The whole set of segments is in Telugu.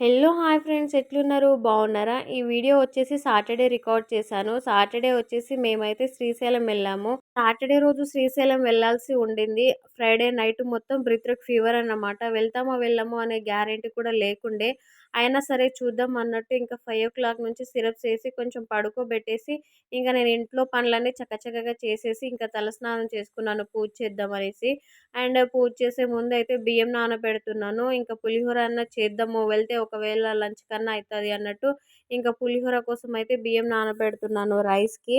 హలో హాయ్ ఫ్రెండ్స్ ఎట్లున్నారు? బాగున్నారా? ఈ వీడియో వచ్చేసి సాటర్డే రికార్డ్ చేశాను. సాటర్డే వచ్చేసి మేమైతే శ్రీశైలం వెళ్ళాము. సాటర్డే రోజు శ్రీశైలం వెళ్ళాల్సి ఉండింది. ఫ్రైడే నైట్ మొత్తం బ్రిత్రక్ ఫీవర్ అన్నమాట. వెళ్తామో వెళ్ళామో అనే గ్యారెంటీ కూడా లేకుండే. అయినా సరే చూద్దాం అన్నట్టు ఇంకా ఫైవ్ ఓ క్లాక్ నుంచి సిరప్స్ వేసి కొంచెం పడుకోబెట్టేసి ఇంకా నేను ఇంట్లో పనులన్నీ చక్కచక్కగా చేసేసి ఇంకా తలస్నానం చేసుకున్నాను. పూజ చేద్దాం అనేసి. అండ్ పూజ చేసే ముందు అయితే బియ్యం నానబెడుతున్నాను. ఇంకా పులిహోర అన్న చేద్దాము. వెళ్తే ఒకవేళ లంచ్ కన్నా అవుతుంది అన్నట్టు. ఇంకా పులిహోర కోసం అయితే బియ్యం నానబెడుతున్నాను రైస్కి.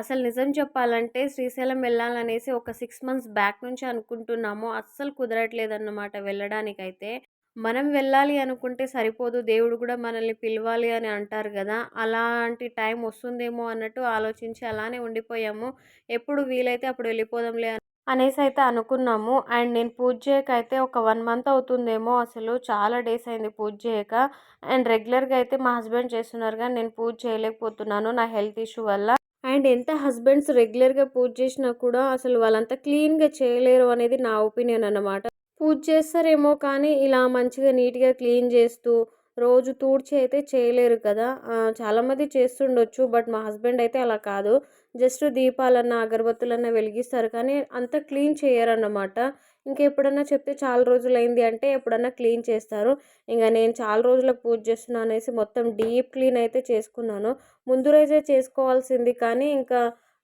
అసలు నిజం చెప్పాలంటే శ్రీశైలం వెళ్ళాలనేసి ఒక సిక్స్ మంత్స్ బ్యాక్ నుంచి అనుకుంటున్నాము అస్సలు కుదరట్లేదు అన్నమాట వెళ్ళడానికైతే. మనం వెళ్ళాలి అనుకుంటే సరిపోదు దేవుడు కూడా మనల్ని పిలవాలి అని అంటారు కదా అలాంటి టైం వస్తుందేమో అన్నట్టు ఆలోచించి అలానే ఉండిపోయాము. ఎప్పుడు వీలైతే అప్పుడు వెళ్ళిపోదాంలే అనేసి అయితే అనుకున్నాము. అండ్ నేను పూజ చేయక అయితే ఒక వన్ మంత్ అవుతుందేమో అసలు చాలా డేస్ అయింది పూజ చేయక. అండ్ రెగ్యులర్గా అయితే మా హస్బెండ్ చేస్తున్నారు కానీ నేను పూజ చేయలేకపోతున్నాను నా హెల్త్ ఇష్యూ వల్ల. అండ్ ఎంత హస్బెండ్స్ రెగ్యులర్గా పూజ చేసినా కూడా అసలు వాళ్ళంతా క్లీన్గా చేయలేరు అనేది నా ఒపీనియన్ అన్నమాట. పూజ చేస్తారేమో కానీ ఇలా మంచిగా నీట్గా క్లీన్ చేస్తూ రోజు తూడ్చి అయితే చేయలేరు కదా. చాలామంది చేస్తుండొచ్చు బట్ మా హస్బెండ్ అయితే అలా కాదు. జస్ట్ దీపాలన్నా అగరబత్తులన్నా వెలిగిస్తారు కానీ అంత క్లీన్ చేయరన్నమాట. ఇంకా ఎప్పుడన్నా చెప్తే చాలా రోజులైంది అంటే ఎప్పుడన్నా క్లీన్ చేస్తారు. ఇంకా నేను చాలా రోజులకు పూజ చేస్తున్నాను అనేసి మొత్తం డీప్ క్లీన్ అయితే చేసుకున్నాను. ముందు రోజే చేసుకోవాల్సింది కానీ ఇంకా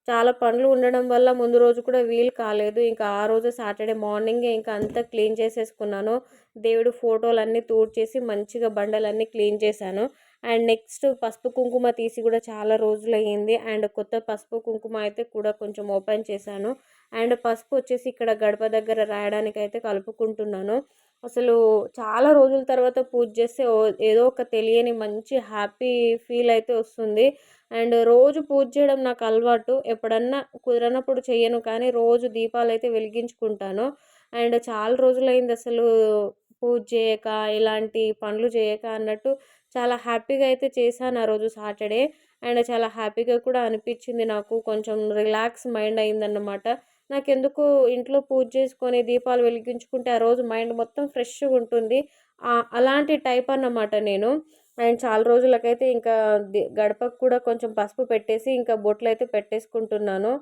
చాలా పనులు ఉండడం వల్ల ముందు రోజు కూడా వీలు కాలేదు. ఇంకా ఆ రోజు సాటర్డే మార్నింగే ఇంకా అంతా క్లీన్ చేసేసుకున్నాను. దేవుడు ఫోటోలన్నీ తూడ్చేసి మంచిగా బండలన్నీ క్లీన్ చేశాను. అండ్ నెక్స్ట్ పసుపు కుంకుమ తీసి కూడా చాలా రోజులు అయ్యింది అండ్ కొత్త పసుపు కుంకుమ అయితే కూడా కొంచెం ఓపెన్ చేశాను. అండ్ పసుపు వచ్చేసి ఇక్కడ గడప దగ్గర రాయడానికి అయితే కలుపుకుంటున్నాను. అసలు చాలా రోజుల తర్వాత పూజ చేస్తే ఏదో ఒక తెలియని మంచి హ్యాపీ ఫీల్ అయితే వస్తుంది. అండ్ రోజు పూజ చేయడం నాకు అలవాటు. ఎప్పుడన్నా కుదరనప్పుడు చేయను కానీ రోజు దీపాలు అయితే వెలిగించుకుంటాను. అండ్ చాలా రోజులైంది అసలు పూజ చేయక ఇలాంటి పనులు చేయక అన్నట్టు చాలా హ్యాపీగా అయితే చేశాను ఆ రోజు సాటర్డే. అండ్ చాలా హ్యాపీగా కూడా అనిపించింది నాకు. కొంచెం రిలాక్స్ మైండ్ అయిందన్నమాట. నాకెందుకు ఇంట్లో పూజ చేసుకొని దీపాలు వెలిగించుకుంటే ఆ రోజు మైండ్ మొత్తం ఫ్రెష్గా ఉంటుంది. అలాంటి టైప్ అన్నమాట నేను. అండ్ చాలా రోజులకైతే ఇంకా గడపకు కూడా కొంచెం పసుపు పెట్టేసి ఇంకా బొట్లు అయితే పెట్టేసుకుంటున్నాను.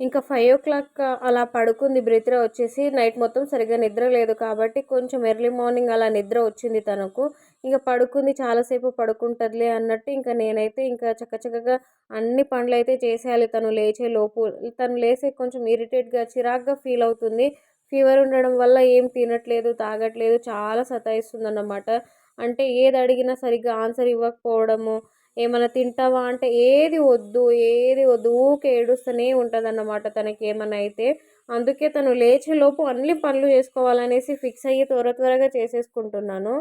ఇంకా ఫైవ్ ఓ క్లాక్ అలా పడుకుంది బ్రిత్ర వచ్చేసి. నైట్ మొత్తం సరిగ్గా నిద్ర లేదు కాబట్టి కొంచెం ఎర్లీ మార్నింగ్ అలా నిద్ర వచ్చింది తనకు. ఇంకా పడుకుంది చాలాసేపు పడుకుంటుందిలే అన్నట్టు ఇంకా నేనైతే ఇంకా చక్కచక్కగా అన్ని పనులు అయితే చేసేయాలి తను లేచే లోపు. తను లేసే కొంచెం ఇరిటేట్గా చిరాగ్గా ఫీల్ అవుతుంది. ఫీవర్ ఉండడం వల్ల ఏం తినట్లేదు తాగట్లేదు చాలా సతాయిస్తుంది అన్నమాట అంటే ఏది అడిగినా సరిగ్గా ఆన్సర్ ఇవ్వకపోవడము ఏమైనా తింటావా అంటే ఏది వద్దు ఏది వద్దు ఊకే ఏడుస్తూనే ఉంటుంది అన్నమాట తనకి ఏమైనా అయితే. అందుకే తను లేచేలోపు అన్ని పనులు చేసుకోవాలనేసి ఫిక్స్ అయ్యి త్వర త్వరగా చేసేసుకుంటున్నాను.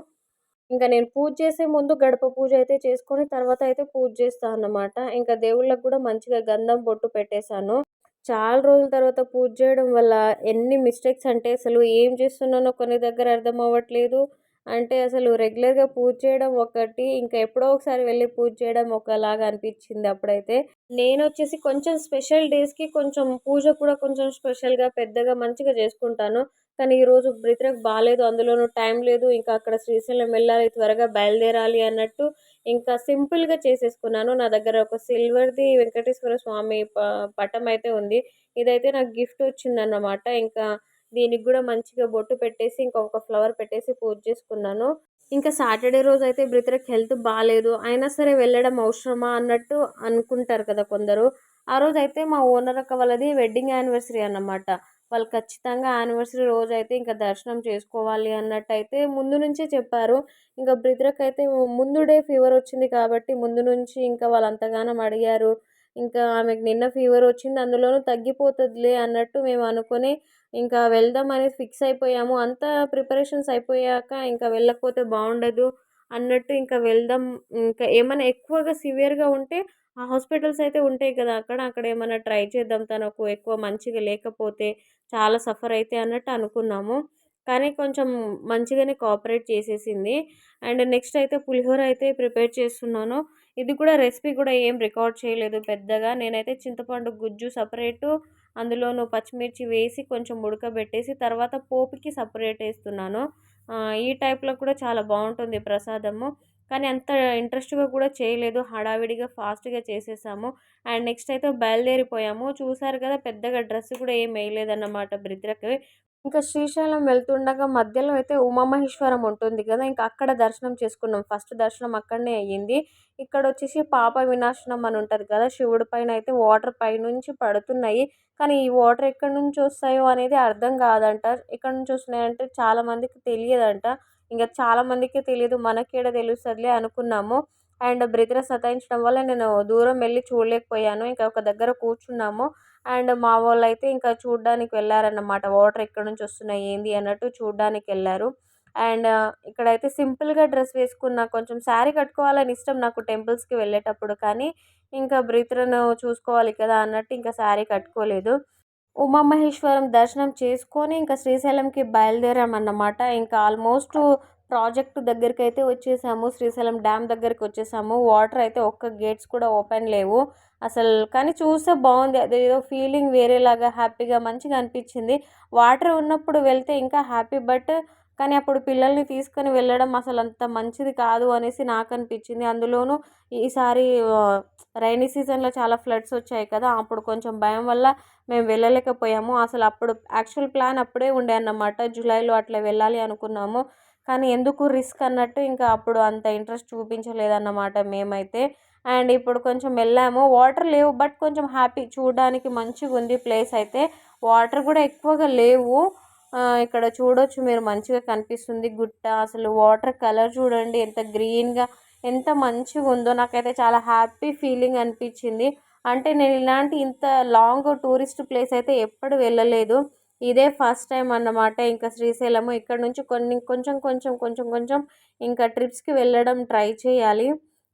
ఇంకా నేను పూజ చేసే ముందు గడప పూజ అయితే చేసుకొని తర్వాత అయితే పూజ చేస్తాను అన్నమాట. ఇంకా దేవుళ్ళకు కూడా మంచిగా గంధం బొట్టు పెట్టేశాను. చాలా రోజుల తర్వాత పూజ చేయడం వల్ల ఎన్ని మిస్టేక్స్ అంటే అసలు ఏం చేస్తున్నానో కొన్ని దగ్గర అర్థం అవ్వట్లేదు. అంటే అసలు రెగ్యులర్గా పూజ చేయడం ఒకటి ఇంకా ఎప్పుడో ఒకసారి వెళ్ళి పూజ చేయడం ఒకలాగా అనిపించింది అప్పుడైతే. నేను వచ్చేసి కొంచెం స్పెషల్ డేస్కి కొంచెం పూజ కూడా కొంచెం స్పెషల్గా పెద్దగా మంచిగా చేసుకుంటాను. కానీ ఈరోజు బ్రిత్రకు బాగాలేదు అందులోనూ టైం లేదు. ఇంకా అక్కడ శ్రీశైలం వెళ్ళాలి త్వరగా బయలుదేరాలి అన్నట్టు ఇంకా సింపుల్గా చేసేసుకున్నాను. నా దగ్గర ఒక సిల్వర్ది వెంకటేశ్వర స్వామి పటం అయితే ఉంది. ఇదైతే నాకు గిఫ్ట్ వచ్చిందన్నమాట. ఇంకా దీనికి కూడా మంచిగా బొట్టు పెట్టేసి ఇంకొక ఫ్లవర్ పెట్టేసి పూజ చేసుకున్నాను. ఇంకా సాటర్డే రోజు అయితే బ్రితరకి హెల్త్ బాగాలేదు అయినా సరే వెళ్ళడం అవసరమా అన్నట్టు అనుకుంటారు కదా కొందరు. ఆ రోజు అయితే మా ఓనర్ అక్క వాళ్ళది వెడ్డింగ్ యానివర్సరీ అన్నమాట. వాళ్ళు ఖచ్చితంగా యానివర్సరీ రోజు అయితే ఇంకా దర్శనం చేసుకోవాలి అన్నట్టు అయితే ముందు నుంచే చెప్పారు. ఇంకా బ్రిద్రక్ అయితే ముందు డే ఫీవర్ వచ్చింది కాబట్టి ముందు నుంచి ఇంకా వాళ్ళు అంతగానం అడిగారు. ఇంకా ఆమెకు నిన్న ఫీవర్ వచ్చింది అందులోనూ తగ్గిపోతుందిలే అన్నట్టు మేము అనుకొని ఇంకా వెళ్దాం అనేది ఫిక్స్ అయిపోయాము. అంతా ప్రిపరేషన్స్ అయిపోయాక ఇంకా వెళ్ళకపోతే బాగుండదు అన్నట్టు ఇంకా వెళ్దాం. ఇంకా ఏమైనా ఎక్కువగా సివియర్గా ఉంటే ఆ హాస్పిటల్స్ అయితే ఉంటాయి కదా అక్కడ అక్కడ ఏమైనా ట్రై చేద్దాం. తనకు ఎక్కువ మంచిగా లేకపోతే చాలా సఫర్ అయితే అన్నట్టు అనుకున్నాము. కానీ కొంచెం మంచిగానే కోఆపరేట్ చేసేసింది. అండ్ నెక్స్ట్ అయితే పులిహోర అయితే ప్రిపేర్ చేస్తున్నాను. ఇది కూడా రెసిపీ కూడా ఏం రికార్డ్ చేయలేదు పెద్దగా. నేనైతే చింతపండు గుజ్జు సపరేటు అందులోను పచ్చిమిర్చి వేసి కొంచెం ఉడకబెట్టేసి తర్వాత పోపుకి సపరేట్ వేస్తున్నాను. ఈ టైప్లో కూడా చాలా బాగుంటుంది ప్రసాదము. కానీ అంత ఇంట్రెస్ట్గా కూడా చేయలేదు. హడావిడిగా ఫాస్ట్గా చేసేసాము. అండ్ నెక్స్ట్ అయితే బయలుదేరిపోయాము. చూసారు కదా పెద్దగా డ్రెస్ కూడా ఏం వేయలేదన్నమాట. బ్రిద్రకి ఇంకా శ్రీశైలం వెళ్తుండగా మధ్యలో అయితే ఉమామహేశ్వరం ఉంటుంది కదా ఇంకా అక్కడ దర్శనం చేసుకున్నాం. ఫస్ట్ దర్శనం అక్కడనే అయ్యింది. ఇక్కడ వచ్చేసి పాప వినాశనం అని ఉంటుంది కదా శివుడి పైన అయితే వాటర్ పైనుంచి పడుతున్నాయి. కానీ ఈ వాటర్ ఎక్కడి నుంచి వస్తాయో అనేది అర్థం కాదంట. ఎక్కడి నుంచి వస్తున్నాయంటే చాలా మందికి తెలియదంట. ఇంకా చాలా మందికి తెలియదు మనకేడ తెలుస్తుందిలే అనుకున్నాము. అండ్ బ్రిదర్ సతాయించడం వల్ల నేను దూరం వెళ్ళి చూడలేకపోయాను. ఇంకా ఒక దగ్గర కూర్చున్నాము. అండ్ మా వాళ్ళు అయితే ఇంకా చూడడానికి వెళ్ళారన్నమాట. వాటర్ ఎక్కడి నుంచి వస్తున్నాయి ఏంది అన్నట్టు చూడడానికి వెళ్ళారు. అండ్ ఇక్కడైతే సింపుల్గా డ్రెస్ వేసుకున్న కొంచెం శారీ కట్టుకోవాలని ఇష్టం నాకు టెంపుల్స్కి వెళ్ళేటప్పుడు. కానీ ఇంకా బ్రీత్రను చూసుకోవాలి కదా అన్నట్టు ఇంకా శారీ కట్టుకోలేదు. ఉమామహేశ్వరం దర్శనం చేసుకొని ఇంకా శ్రీశైలంకి బయలుదేరామన్నమాట. ఇంకా ఆల్మోస్ట్ ప్రాజెక్టు దగ్గరికి అయితే వచ్చేసాము. శ్రీశైలం డ్యామ్ దగ్గరికి వచ్చేసాము. వాటర్ అయితే ఒక్క గేట్స్ కూడా ఓపెన్ లేవు. అసలు కానీ చూస్తే బాగుంది. అదేదో ఫీలింగ్ వేరేలాగా హ్యాపీగా మంచిగా అనిపించింది. వాటర్ ఉన్నప్పుడు వెళ్తే ఇంకా హ్యాపీ బట్ కానీ అప్పుడు పిల్లల్ని తీసుకొని వెళ్ళడం అసలు అంత మంచిది కాదు అనేసి నాకు అనిపించింది. అందులోనూ ఈసారి రైనీ సీజన్లో చాలా ఫ్లడ్స్ వచ్చాయి కదా అప్పుడు కొంచెం భయం వల్ల మేము వెళ్ళలేకపోయాము. అసలు అప్పుడు యాక్చువల్ ప్లాన్ అప్పుడే ఉండే అన్నమాట. జూలైలో అట్లా వెళ్ళాలి అనుకున్నాము. కానీ ఎందుకు రిస్క్ అన్నట్టు ఇంకా అప్పుడు అంత ఇంట్రెస్ట్ చూపించలేదన్నమాట మేమైతే. అండ్ ఇప్పుడు కొంచెం వెళ్ళాము. వాటర్ లేవు. బట్ కొంచెం హ్యాపీ చూడడానికి మంచిగా ఉంది ప్లేస్ అయితే. వాటర్ కూడా ఎక్కువగా లేవు. ఇక్కడ చూడొచ్చు మీరు మంచిగా కనిపిస్తుంది గుట్ట. అసలు వాటర్ కలర్ చూడండి ఎంత గ్రీన్గా ఎంత మంచిగా ఉందో నాకైతే చాలా హ్యాపీ ఫీలింగ్ అనిపించింది. అంటే నేను ఇలాంటి ఇంత లాంగ్ టూరిస్ట్ ప్లేస్ అయితే ఎప్పుడు వెళ్ళలేదు. ఇదే ఫస్ట్ టైం అన్నమాట. ఇంకా శ్రీశైలము ఇక్కడ నుంచి కొన్ని కొంచెం కొంచెం కొంచెం కొంచెం ఇంకా ట్రిప్స్కి వెళ్ళడం ట్రై చేయాలి.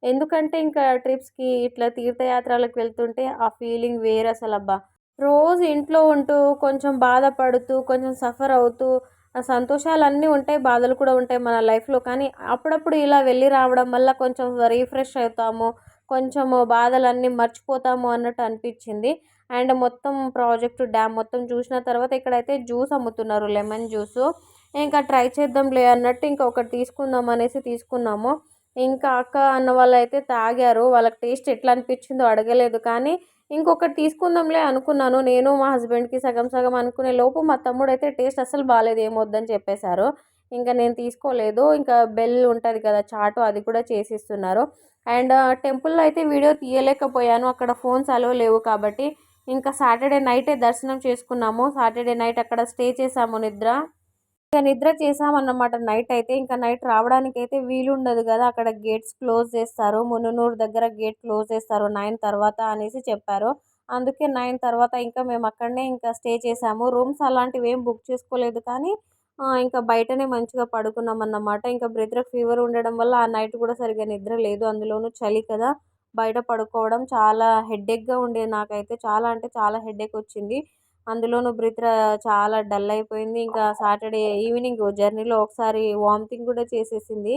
ఎందుకంటే ఇంకా ట్రిప్స్కి ఇట్లా తీర్థయాత్రలకు వెళ్తుంటే ఆ ఫీలింగ్ వేరు అసలు అబ్బా. రోజు ఇంట్లో ఉంటూ కొంచెం బాధపడుతూ కొంచెం సఫర్ అవుతూ ఆ సంతోషాలు అన్నీ ఉంటాయి బాధలు కూడా ఉంటాయి మన లైఫ్లో కానీ అప్పుడప్పుడు ఇలా వెళ్ళి రావడం వల్ల కొంచెం రీఫ్రెష్ అవుతాము కొంచెము బాధలన్నీ మర్చిపోతాము అన్నట్టు అనిపించింది. అండ్ మొత్తం ప్రాజెక్టు డ్యామ్ మొత్తం చూసిన తర్వాత ఇక్కడైతే జ్యూస్ అమ్ముతున్నారు లెమన్ జ్యూస్. ఇంకా ట్రై చేద్దాంలే అన్నట్టు ఇంకా ఒకటి తీసుకుందాం అనేసి తీసుకున్నాము. ఇంకా అక్క అన్న వాళ్ళు అయితే తాగారు వాళ్ళకి టేస్ట్ ఎట్లా అనిపించిందో అడగలేదు కానీ ఇంకొకటి తీసుకుందాంలే అనుకున్నాను. నేను మా హస్బెండ్కి సగం సగం అనుకునే లోపు మా తమ్ముడు అయితే టేస్ట్ అసలు బాగాలేదు ఏమొద్దని చెప్పేశారు. ఇంకా నేను తీసుకోలేదు. ఇంకా బెల్ ఉంటుంది కదా చాటు అది కూడా చేసిస్తున్నారు. అండ్ టెంపుల్లో అయితే వీడియో తీయలేకపోయాను. అక్కడ ఫోన్స్ అలో లేవు కాబట్టి ఇంకా సాటర్డే నైటే దర్శనం చేసుకున్నాము. సాటర్డే నైట్ అక్కడ స్టే చేసాము నిద్ర. ఇంకా నిద్ర చేసామన్నమాట నైట్ అయితే. ఇంకా నైట్ రావడానికి అయితే వీలు ఉండదు కదా. అక్కడ గేట్స్ క్లోజ్ చేస్తారు. మునునూరు దగ్గర గేట్ క్లోజ్ చేస్తారు. నైన్ తర్వాత అనేసి చెప్పారు. అందుకే నైన్ తర్వాత ఇంకా మేము అక్కడనే ఇంకా స్టే చేసాము రూమ్స్ అలాంటివి ఏం బుక్ చేసుకోలేదు కానీ ఇంకా బయటనే మంచిగా పడుకున్నాం అన్నమాట ఇంకా బ్రదర్ ఫీవర్ ఉండడం వల్ల ఆ నైట్ కూడా సరిగ్గా నిద్ర లేదు. అందులోనూ చలి కదా. బయట పడుకోవడం చాలా హెడేక్గా ఉండేది నాకైతే చాలా అంటే చాలా హెడేక్ వచ్చింది. అందులోనూ బ్రిత్ర చాలా డల్ అయిపోయింది. ఇంకా సాటర్డే ఈవినింగ్ జర్నీలో ఒకసారి వామిటింగ్ కూడా చేసేసింది.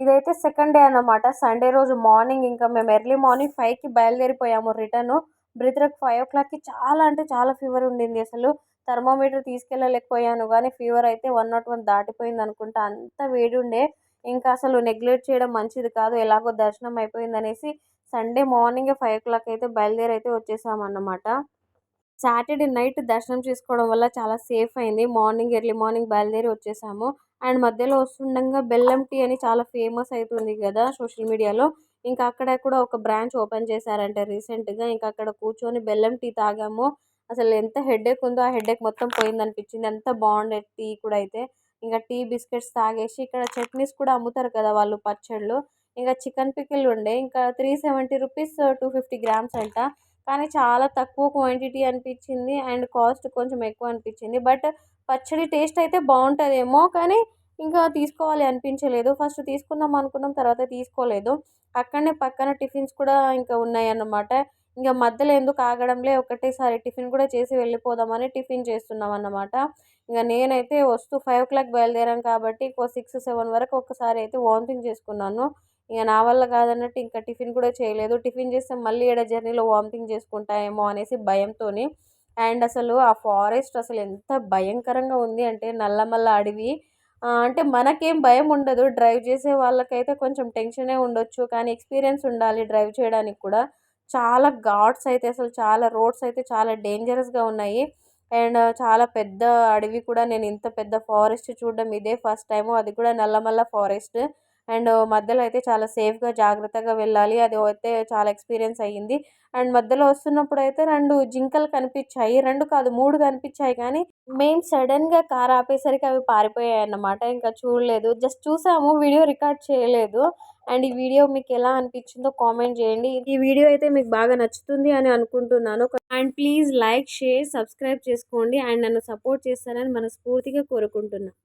ఇదైతే సెకండ్ డే అనమాట సండే రోజు మార్నింగ్ ఇంకా మేము ఎర్లీ మార్నింగ్ ఫైవ్కి బయలుదేరిపోయాము రిటర్న్. బ్రిత్రకు ఫైవ్ ఓ క్లాక్కి చాలా అంటే చాలా ఫీవర్ ఉండింది అసలు. థర్మోమీటర్ తీసుకెళ్ళలేకపోయాను. కానీ ఫీవర్ అయితే వన్ నాట్ వన్ దాటిపోయింది అనుకుంటా అంత వేడి ఉండే. ఇంకా అసలు నెగ్లెక్ట్ చేయడం మంచిది కాదు ఎలాగో దర్శనం అయిపోయింది అనేసి Sunday morning five o'clock అయితే బయలుదేరి అయితే వచ్చేసామన్నమాట. సాటర్డే నైట్ దర్శనం చేసుకోవడం వల్ల చాలా సేఫ్ అయింది. మార్నింగ్ ఎర్లీ మార్నింగ్ బయలుదేరి వచ్చేసాము. అండ్ మధ్యలో వస్తుండగా బెల్లం టీ అని చాలా ఫేమస్ అవుతుంది కదా సోషల్ మీడియాలో. ఇంకా అక్కడ కూడా ఒక బ్రాంచ్ ఓపెన్ చేశారంటే రీసెంట్గా. ఇంకా అక్కడ కూర్చొని బెల్లం టీ తాగాము. అసలు ఎంత హెడేక్ ఉందో ఆ హెడేక్ మొత్తం పోయింది అనిపించింది ఎంత బాగుండే టీ కూడా అయితే. ఇంకా టీ బిస్కెట్స్ తాగేసి ఇక్కడ చట్నీస్ కూడా అమ్ముతారు కదా వాళ్ళు పచ్చళ్ళు. ఇంకా చికెన్ పికిల్ ఉండే. ఇంకా three seventy rupees two fifty grams అంట. కానీ చాలా తక్కువ క్వాంటిటీ అనిపించింది. అండ్ కాస్ట్ కొంచెం ఎక్కువ అనిపించింది. బట్ పచ్చడి టేస్ట్ అయితే బాగుంటుందేమో కానీ ఇంకా తీసుకోవాలి అనిపించలేదు. ఫస్ట్ తీసుకుందాం అనుకున్నాం తర్వాత తీసుకోలేదు. అక్కడనే పక్కన టిఫిన్స్ కూడా ఇంకా ఉన్నాయి అన్నమాట ఇంకా మధ్యలో ఎందుకు ఆగడంలే ఒకటేసారి టిఫిన్ కూడా చేసి వెళ్ళిపోదామని టిఫిన్ చేస్తున్నాం అన్నమాట ఇంకా నేనైతే వస్తూ ఫైవ్ ఓ క్లాక్ బయలుదేరాం కాబట్టి ఒక సిక్స్ సెవెన్ వరకు ఒకసారి అయితే వామిటింగ్ చేసుకున్నాను. ఇక నా వల్ల కాదన్నట్టు ఇంకా టిఫిన్ కూడా చేయలేదు. టిఫిన్ చేస్తే మళ్ళీ ఏడ జర్నీలో వామిటింగ్ చేసుకుంటాయేమో అనేసి భయంతో అండ్ అసలు ఆ ఫారెస్ట్ అసలు ఎంత భయంకరంగా ఉంది అంటే నల్లమల్ల అడవి. అంటే మనకేం భయం ఉండదు. డ్రైవ్ చేసే వాళ్ళకైతే కొంచెం టెన్షనే ఉండొచ్చు. కానీ ఎక్స్పీరియన్స్ ఉండాలి డ్రైవ్ చేయడానికి కూడా. చాలా ఘాట్స్ అయితే అసలు చాలా రోడ్స్ అయితే చాలా డేంజరస్గా ఉన్నాయి. అండ్ చాలా పెద్ద అడవి కూడా నేను ఇంత పెద్ద ఫారెస్ట్ చూడడం ఇదే ఫస్ట్ టైం అది కూడా నల్లమల్ల ఫారెస్ట్. అండ్ మధ్యలో అయితే చాలా సేఫ్గా జాగ్రత్తగా వెళ్ళాలి. అది అయితే చాలా ఎక్స్పీరియన్స్ అయ్యింది. అండ్ మధ్యలో వస్తున్నప్పుడు అయితే రెండు జింకలు కనిపించాయి. రెండు కాదు మూడు కనిపించాయి. కానీ మేము సడన్గా కార్ ఆపేసరికి అవి పారిపోయాయి అన్నమాట ఇంకా చూడలేదు. జస్ట్ చూసాము. వీడియో రికార్డ్ చేయలేదు. అండ్ ఈ వీడియో మీకు ఎలా అనిపించిందో కామెంట్ చేయండి. ఈ వీడియో అయితే మీకు బాగా నచ్చుతుంది అని అనుకుంటున్నాను. And please like share subscribe చేసుకోండి. అండ్ నన్ను సపోర్ట్ చేస్తారని మనస్ఫూర్తిగా కోరుకుంటున్నాను